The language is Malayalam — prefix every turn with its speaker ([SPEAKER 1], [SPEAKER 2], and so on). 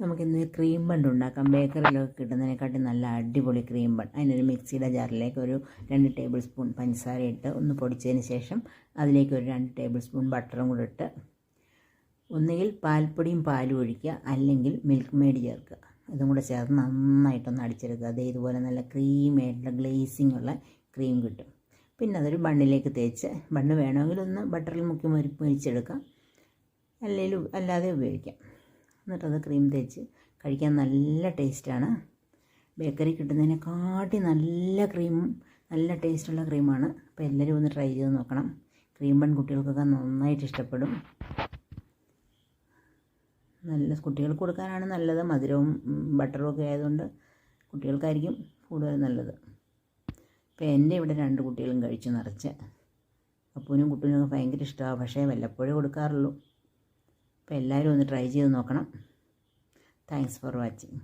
[SPEAKER 1] നമുക്കിന്ന് ക്രീം ബണ്ട് ഉണ്ടാക്കാം. ബേക്കറിയിലൊക്കെ കിട്ടുന്നതിനെക്കാട്ടി നല്ല അടിപൊളി ക്രീം ബണ്ട് അതിനൊരു മിക്സിയുടെ ജാറിലേക്ക് ഒരു രണ്ട് ടേബിൾ സ്പൂൺ പഞ്ചസാര ഇട്ട് ഒന്ന് പൊടിച്ചതിന് ശേഷം അതിലേക്ക് ഒരു രണ്ട് ടേബിൾ സ്പൂൺ ബട്ടറും കൂടെ ഇട്ട് ഒന്നുകിൽ പാൽപ്പൊടിയും പാലും ഒഴിക്കുക അല്ലെങ്കിൽ മിൽക്ക് മെയ്ഡ് ചേർക്കുക. ഇതും കൂടെ ചേർത്ത് നന്നായിട്ടൊന്ന് അടിച്ചെടുക്കുക. അതേ ഇതുപോലെ നല്ല ക്രീമായിട്ടുള്ള ഗ്ലേസിംഗ് ഉള്ള ക്രീം കിട്ടും. പിന്നെ അതൊരു ബണ്ണിലേക്ക് തേച്ച് ബണ്ണ് വേണമെങ്കിൽ ഒന്ന് ബട്ടറിൽ മുക്കി മൊരി പൊരിച്ചെടുക്കാം അല്ലെങ്കിൽ അല്ലാതെ ഉപയോഗിക്കാം. എന്നിട്ടത് ക്രീം തേച്ച് കഴിക്കാൻ നല്ല ടേസ്റ്റാണ് ബേക്കറി കിട്ടുന്നതിനെക്കാട്ടി നല്ല ക്രീമും നല്ല ടേസ്റ്റുള്ള ക്രീമാണ് അപ്പോൾ എല്ലാവരും ഒന്ന് ട്രൈ ചെയ്ത് നോക്കണം. ക്രീം ബൺ കുട്ടികൾക്കൊക്കെ നന്നായിട്ട് ഇഷ്ടപ്പെടും. നല്ല കുട്ടികൾക്ക് കൊടുക്കാനാണ് നല്ലത്. മധുരവും ബട്ടറും ഒക്കെ ആയതുകൊണ്ട് കുട്ടികൾക്കായിരിക്കും കൂടുതൽ നല്ലത്. ഇപ്പോൾ എന്റെ ഇവിടെ രണ്ട് കുട്ടികളും കഴിച്ചു നിറച്ച്. അപ്പൂനും കുട്ടീനൊക്കെ ഭയങ്കര ഇഷ്ടമാണ് പക്ഷേ വല്ലപ്പോഴേ കൊടുക്കാറുള്ളൂ. അപ്പോൾ എല്ലാവരും ഒന്ന് ട്രൈ ചെയ്ത് നോക്കണം. Thanks for watching